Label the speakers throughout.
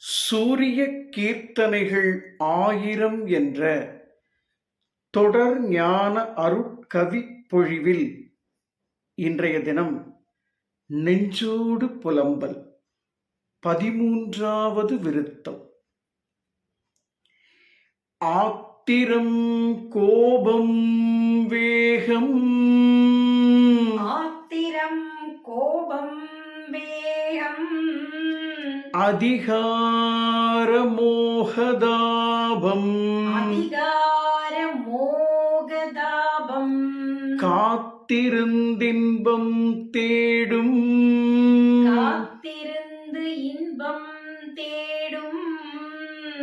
Speaker 1: சூரிய கீர்த்தனைகள் ஆயிரம் என்ற தொடர் ஞான அருட்கவி பொழிவில் இன்றைய தினம் நெஞ்சோடு புலம்பல் பதிமூன்றாவது விருத்தம். ஆத்திரம் கோபம் வேகம்.
Speaker 2: ஆத்திரம்
Speaker 1: அதிகார மோகதாபம்
Speaker 2: அதிகார மோகதாபம்
Speaker 1: காத்திருந்தின்பம் தேடும்.
Speaker 2: காத்திருந்து இன்பம் தேடும்.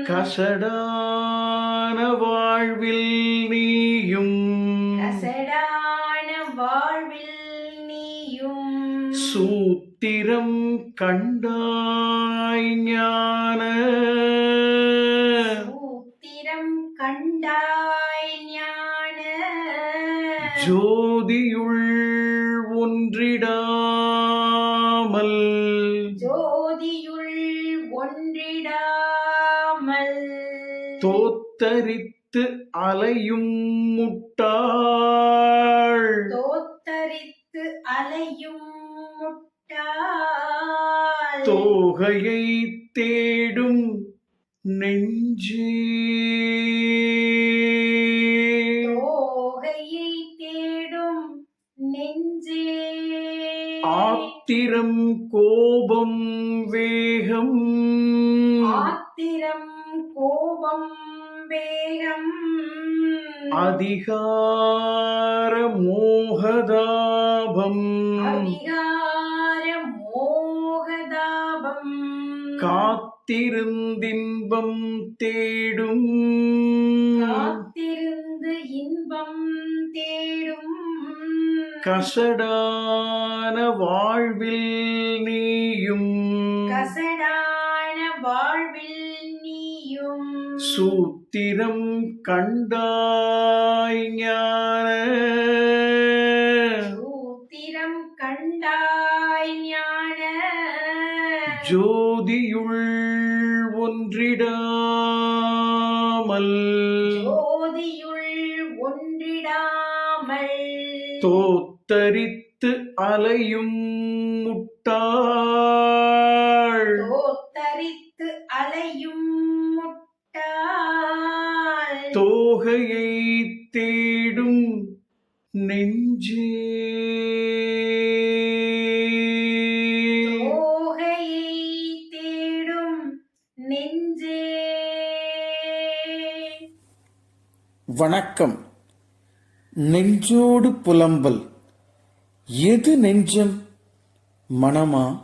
Speaker 1: கசடான வாழ்வில் நீயும்.
Speaker 2: கசடான வாழ்வில் நீயும்.
Speaker 1: சூத்திரம் கண்டாய் ஞான.
Speaker 2: சூத்திரம் கண்டாய் ஞான.
Speaker 1: ஜோதியுள் ஒன்றிடாமல்.
Speaker 2: ஜோதியுள் ஒன்றிடாமல்.
Speaker 1: தோத்தரித்து அலையும் முட்டாள்.
Speaker 2: தோத்தரித்து அலையும்
Speaker 1: தோகையை தேடும் நெஞ்சே.
Speaker 2: தோகையை தேடும் நெஞ்சே.
Speaker 1: ஆத்திரம் கோபம் வேகம்.
Speaker 2: ஆத்திரம் கோபம் வேகம்.
Speaker 1: அதிகார மோகதாபம். காத்திருந்தின்பம் தேடும்.
Speaker 2: காத்திருந்து இன்பம் தேடும்.
Speaker 1: கசடான வாழ்வில் நீயும்.
Speaker 2: கசடான வாழ்வில் நீயும்.
Speaker 1: சூத்திரம் கண்டாய் ஞான. ஜோதியுள் ஒன்றிடாமல்
Speaker 2: ஜோதியுள் ஒன்றிடாமல்
Speaker 1: தோத்தரித்து அலையும் முட்டாள்.
Speaker 2: தோத்தரித்து அலையும் முட்டாள்.
Speaker 1: தோகையை தேடும் நெஞ்சே வணக்கம். நெஞ்சோடு புலம்பல். எது நெஞ்சம்? மனமா?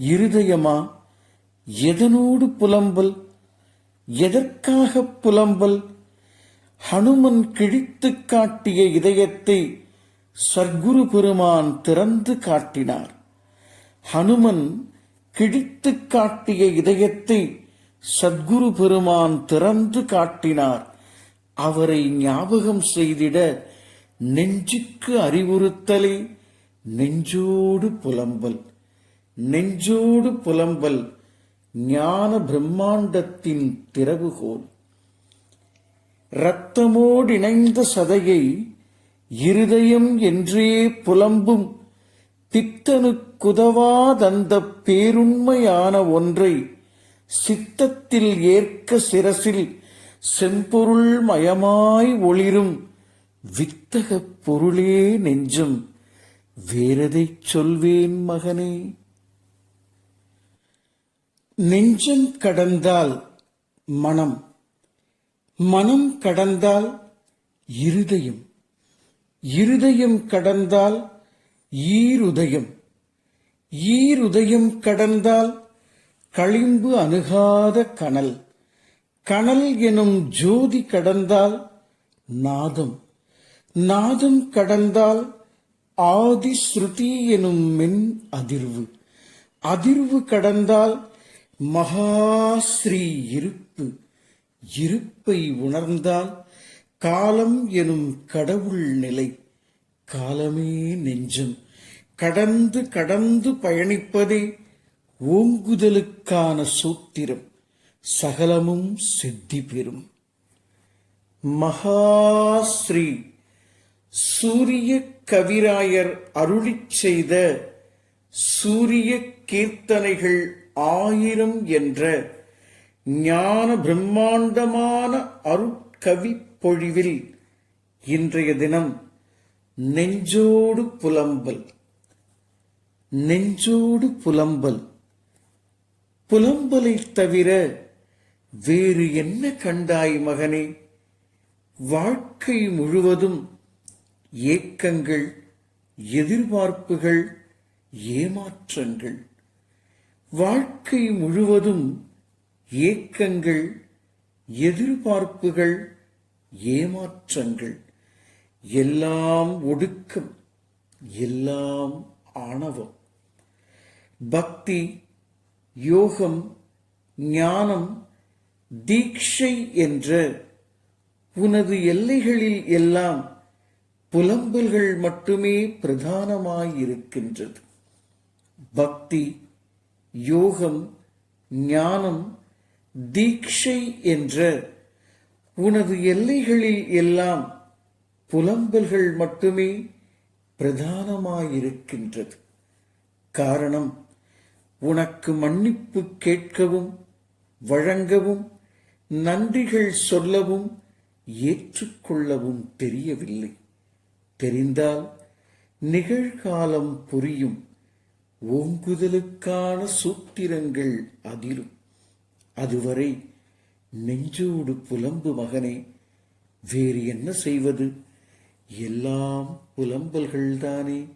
Speaker 1: இருதயமா? எதனோடு புலம்பல்? எதற்காக புலம்பல்? ஹனுமன் கிழித்து காட்டிய இதயத்தை சர்க்குரு பெருமான் திறந்து காட்டினார். ஹனுமன் கிழித்து காட்டிய இதயத்தை சத்குரு பெருமான் திறந்து காட்டினார். அவரை ஞாபகம் செய்திட நெஞ்சுக்கு அறிவுறுத்தலே. நெஞ்சோடு புலம்பல். நெஞ்சோடு புலம்பல் ஞான பிரம்மாண்டத்தின் திறவுகோல். இரத்தமோடிணைந்த சதையை இருதயம் என்றே புலம்பும். பித்தனுக்குதவாதந்த பேருண்மையான ஒன்றை சித்தத்தில் ஏற்க சிரசில் செம்பொருள் மயமாய் ஒளிரும் வித்தகப் பொருளே நெஞ்சும் வேறெதைச் சொல்வேன் மகனே? நெஞ்சம் கடந்தால் மனம் மனம் கடந்தால் இருதயம் இருதயம் கடந்தால் ஈருதயம் ஈருதயம் கடந்தால் களிம்பு அணுகாத கனல். கனல் எனும் ஜோதி கடந்தால் நாதம். நாதம் கடந்தால் ஆதி ஸ்ருதி எனும் மென் அதிர்வு. அதிர்வு கடந்தால் மகாஸ்ரீ இருப்பு. இருப்பை உணர்ந்தால் காலம் எனும் கடவுள் நிலை. காலமே நெஞ்சம். கடந்து கடந்து பயணிப்பதே ஓங்குதலுக்கான சூத்திரம். சகலமும் சித்தி பெறும். மகாஸ்ரீ சூரிய கவிராயர் அருளி செய்த சூரிய கீர்த்தனைகள் ஆயிரம் என்ற ஞான பிரம்மாண்டமான அருட்கவி பொழிவில் இன்றைய தினம் நெஞ்சோடு புலம்பல். நெஞ்சோடு புலம்பல். புலம்பலைத் தவிர வேறு என்ன கண்டாய் மகனே? வாழ்க்கை முழுவதும் ஏக்கங்கள் எதிர்பார்ப்புகள் ஏமாற்றங்கள். வாழ்க்கை முழுவதும் ஏக்கங்கள் எதிர்பார்ப்புகள் ஏமாற்றங்கள். எல்லாம் ஒடுக்கம் எல்லாம் ஆணவம். பக்தி யோகம் ஞானம் தீட்சை என்ற உனது எல்லைகளில் எல்லாம் புலம்பல்கள் மட்டுமே பிரதானமாயிருக்கின்றது. பக்தி யோகம் ஞானம் தீட்சை என்ற உனது எல்லைகளில் எல்லாம் புலம்பல்கள் மட்டுமே பிரதானமாயிருக்கின்றது. காரணம் உனக்கு மன்னிப்பு கேட்கவும் வழங்கவும் நன்றிகள் சொல்லவும் ஏற்றுக்கொள்ளவும் தெரியவில்லை. தெரிந்தால் நிகழ்காலம் புரியும் ஓங்குதலுக்கான சூத்திரங்கள் அதிரும். அதுவரை நெஞ்சோடு புலம்பு மகனே வேறு என்ன செய்வது? எல்லாம் புலம்பல்கள்தானே.